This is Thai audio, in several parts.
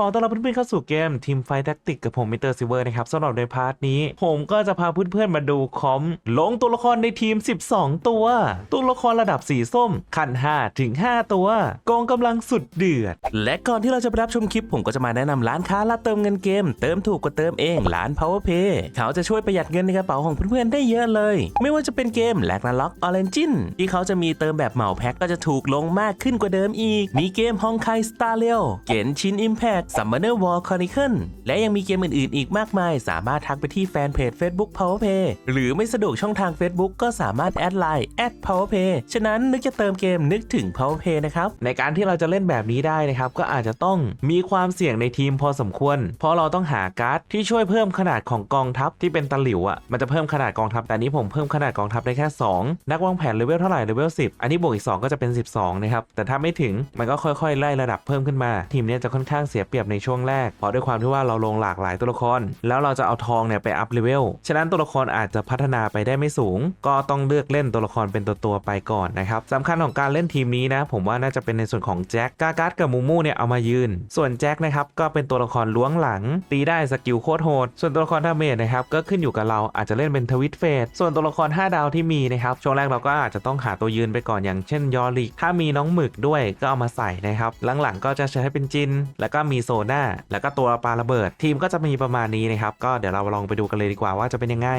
ขอต้อนรับเพื่อนๆเข้าสู่เกมทีมไฟแท็กติกกับผมมิเตอร์ซิเวอร์นะครับสำหรับในพาร์ทนี้ ผมก็จะพาเพื่อนๆมาดูคอมลงตัวละครในทีม 12 ตัว ตัวละครระดับสีส้ม ขั้น5ถึง 5 ตัวกองกำลังสุดเดือด และก่อนที่เราจะไปรับชมคลิป ผมก็จะมาแนะนำร้านค้ารับเติมเงินเกม เติมถูกกว่าเติมเองร้าน PowerPay เขาจะช่วยประหยัดเงินในกระเป๋าของเพื่อนๆได้เยอะเลย ไม่ว่าจะเป็นเกมแลกนาล็อกออเรนจินที่เขาจะมีเติมแบบเหมาแพ็คก็จะถูกลงมากขึ้นกว่าเดิมอีก มีเกมฮองไคสตาร์เรลเกนชินอิมแพคซัมเมอร์วอลคอนิเคิลและยังมีเกมอื่นๆ อีกมากมาย สามารถทักไปที่แฟนเพจ Facebook PowerPay หรือไม่สะดวกช่องทาง Facebook ก็สามารถแอดไลน์แอด PowerPay ฉะนั้นนึกจะเติมเกมนึกถึง PowerPay นะครับในการที่เราจะเล่นแบบนี้ได้นะครับก็อาจจะต้องมีความเสี่ยงในทีมพอสมควร เพราะเราต้องหาการ์ดที่ช่วยเพิ่มขนาดของกองทัพที่เป็นตะหลิวอะมันจะเพิ่มขนาดกองทัพแต่นี้ผมเพิ่มขนาดกองทัพได้แค่ 2 นักวางแผนเลเวลเท่าไหร่เลเวล10 อันนี้บวกอีก 2 ก็จะเป็น 12นะครับแต่ถ้าไม่ถึงมันก็ค่อยๆไล่ระดับเพิ่มขึ้นมา ทีมนี้จะค่อนข้างเสียเปรียบในช่วงแรกเพราะด้วยความที่ว่าเราลงหลากหลายตัวละคร แล้วเราจะเอาทองเนี่ยไปอัพเลเวลฉะนั้นตัวละครอาจจะพัฒนาไปได้ไม่สูง ก็ต้องเลือกเล่นตัวละครเป็นตัวตัวไปก่อนนะครับสำคัญของการเล่นทีมนี้นะ ผมว่าน่าจะเป็นในส่วนของแจ็คกาการ์ดกับมูมูเนี่ยเอามายืน ส่วนแจ็คนะครับก็เป็นตัวละครล้วงหลัง ตีได้สกิลโคตรโหดส่วนตัวละครดาเมจนะครับก็ขึ้นอยู่กับเราอาจจะเล่นเป็นทวิตเฟสส่วนตัวละคร 5 ดาวที่มีนะครับช่วงแรกเราก็อาจจะต้องหาตัวยืนไปก่อนอย่างเช่นยอริกถ้ามีน้องหมึกด้วยก็เอามาใส่นะครับหลังๆก็จะใช้เป็นจิน แล้วก็มีโซน่าแล้วก็ตัวปลาระเบิด ทีมก็จะมีประมาณนี้นะครับ ก็เดี๋ยวเราลองไปดูกันเลยดีกว่าว่าจะเป็นยังไง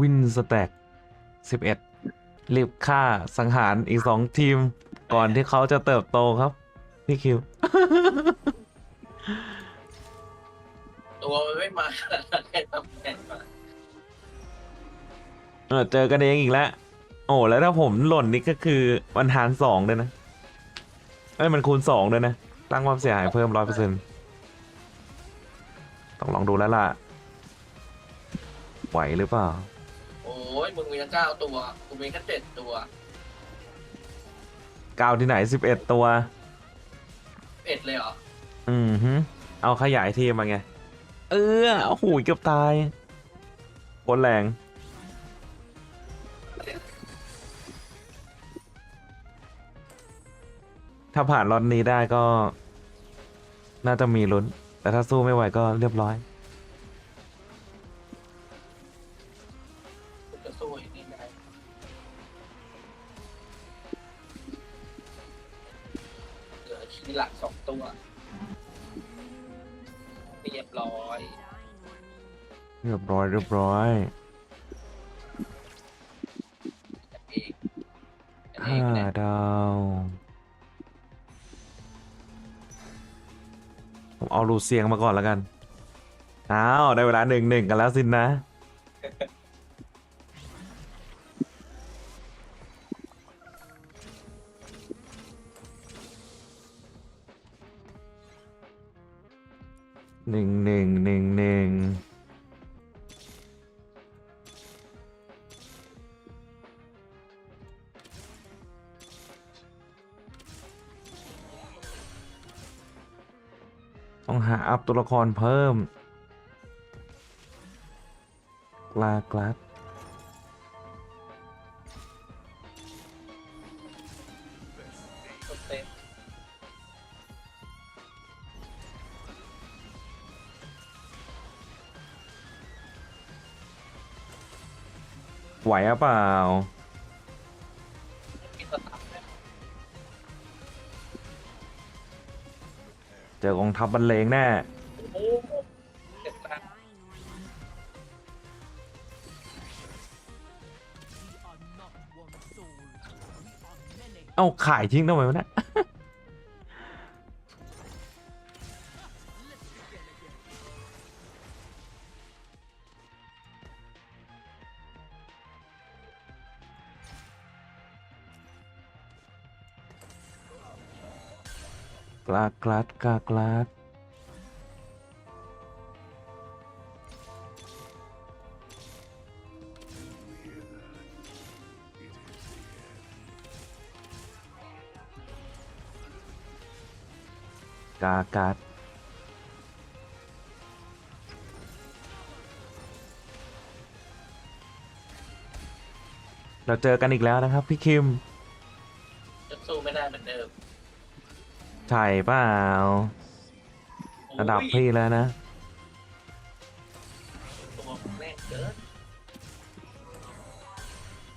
วินสแต็กสิบเอ็ดรีบฆ่าสังหารอีกสองทีม ก่อนที่เขาจะเติบโตครับ พี่คิว ตัวมันไม่มาขนาดนั้นเลยทำไงมาเออเจอกันเองอีกแล้ว โอ้แล้วถ้าผมหล่นนี่ก็คือมันหารสองเลยนะเอ้ยมันคูณสองเลยนะตั้งความเสียหายเพิ่มร้อยเปอร์เซ็นต์ต้องลองดูแล้วล่ะไหวหรือเปล่าโอ้ ยมึงมีตั้งเก้าตัว กูมีแค่เจ็ดตัวกาวที่ไหนสิบเอ็ดตัว เอ็ดเลยเหรอ อืมฮึเอาขยายทีมมาไง เออโอ้โหเกือบตายโคตรแรง ถ้าผ่านรอนนี้ได้ก็ น่าจะมีลุ้น แต่ถ้าสู้ไม่ไหวก็เรียบร้อย มีหลักสองตัวเรียบร้อยเรียบร้อยเรียบร้อยกันเองกันเอห้าเดาวผมเอาลูเซียงมาก่อนแล้วกันอ้าวได้เวลาหนึ่งหนึ่งกันแล้วสินนะ หนึ่งหนึ่งหนึ่งหนึ่งต้องหาอัพตัวละครเพิ่ม กลากลัด ไหวหรือเปล่า เจอกองทัพบรรเลงแน่ เอาขายทิ้งทำไมวะเนี่ย กลากลัดกลากลัดกากัดเราเจอกันอีกแล้วนะครับ พี่คิม จะสู้ไม่ได้เหมือนเดิม ใช่เปล่าโอ้ยระดับพี่แล้วนะ ตัวมึงแม่งเกิน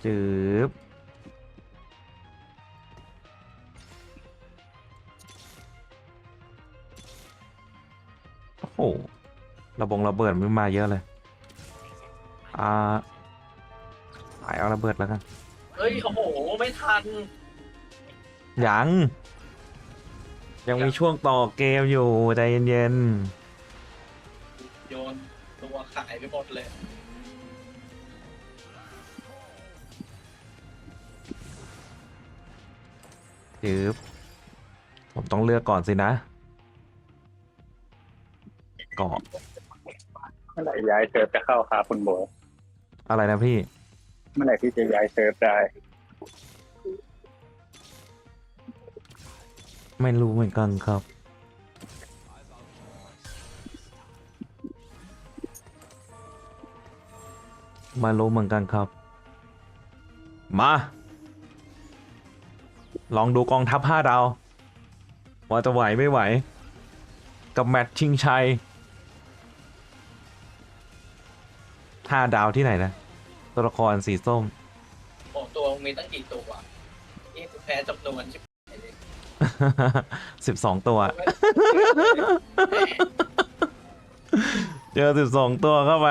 จืบโอ้โหระบงระเบิดไม่มาเยอะเลย อ่าขายเอาระเบิดแล้วกัน เฮ้ย โอ้โห ไม่ทัน ยัง ยังมีช่วงต่อเกมอยู่ใจเย็นโยนตัวขายไปหมดเลยๆจืบผมต้องเลือกก่อนสินะ เกาะเมื่อไหร่ย้ายเซิร์ฟจะเข้าครับคุณโบทอะไรนะพี่ เมื่อไหร่ที่จะย้ายเซิร์ฟได้ ไม่รู้เหมือนกันครับ ไมารู้เหมือนกันครับ มา ลองดูกองทัพห้าดาวว่าจะไหวไม่ไหว กับแมตช์ชิงชัยห้าดาวที่ไหนนะ ตัวละครสีส้มโอ้ตัวมึงมีตั้งกี่ตัวนี่กูแพ้จำนวนชิบหายเลย สิบสองตัว เจอสิบสองตัวเข้าไป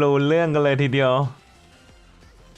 รู้เรื่องกันเลยทีเดียว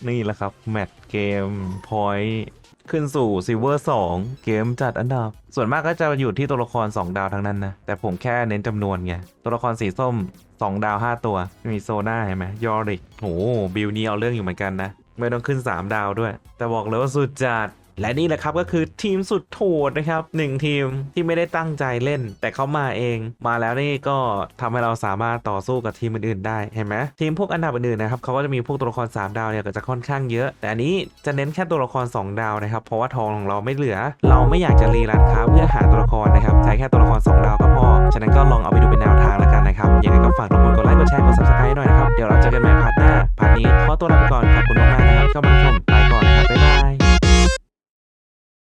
นี่แหละครับ แมตช์เกมพอยต์ขึ้นสู่ซิลเวอร์2เกมจัดอันดับ ส่วนมากก็จะอยู่ที่ตัวละคร 2 ดาวทั้งนั้นนะ แต่ผมแค่เน้นจำนวนไง ตัวละครสีส้ม 2 ดาว 5 ตัว มีโซน่าเห็นไหมยอริกโหบิวนี้เอาเรื่องอยู่เหมือนกันนะ ไม่ต้องขึ้น 3 ดาวด้วย แต่บอกเลยว่าสุดจัด และนี่แหละครับก็คือทีมสุดโหดนะครับหนึ่งทีมที่ไม่ได้ตั้งใจเล่น แต่เขามาเอง มาแล้วนี่ก็ทำให้เราสามารถต่อสู้กับทีมอื่นๆได้เห็นไหมทีมพวกอันดับอื่นๆนะครับเขาก็จะมีพวกตัวละคร 3 ดาวเนี่ยก็จะค่อนข้างเยอะ แต่อันนี้จะเน้นแค่ตัวละคร 2 ดาวนะครับ เพราะว่าทองของเราไม่เหลือ เราไม่อยากจะรีร้านค้าเพื่อหาตัวละครนะครับใช้แค่ตัวละคร 2 ดาวก็พอฉะนั้นก็ลองเอาไปดูเป็นแนวทางแล้วกันนะครับยังไงก็ฝากทุกคนกดไลค์กดแชร์กด subscribe หน่อยนะครับเดี๋ยวเราเจอกันใหม่พาร์ทหน้าพาร์ทนี้ขอตัวลาไปก่อนขอบคุณมากๆนะครับเข้ามารับชม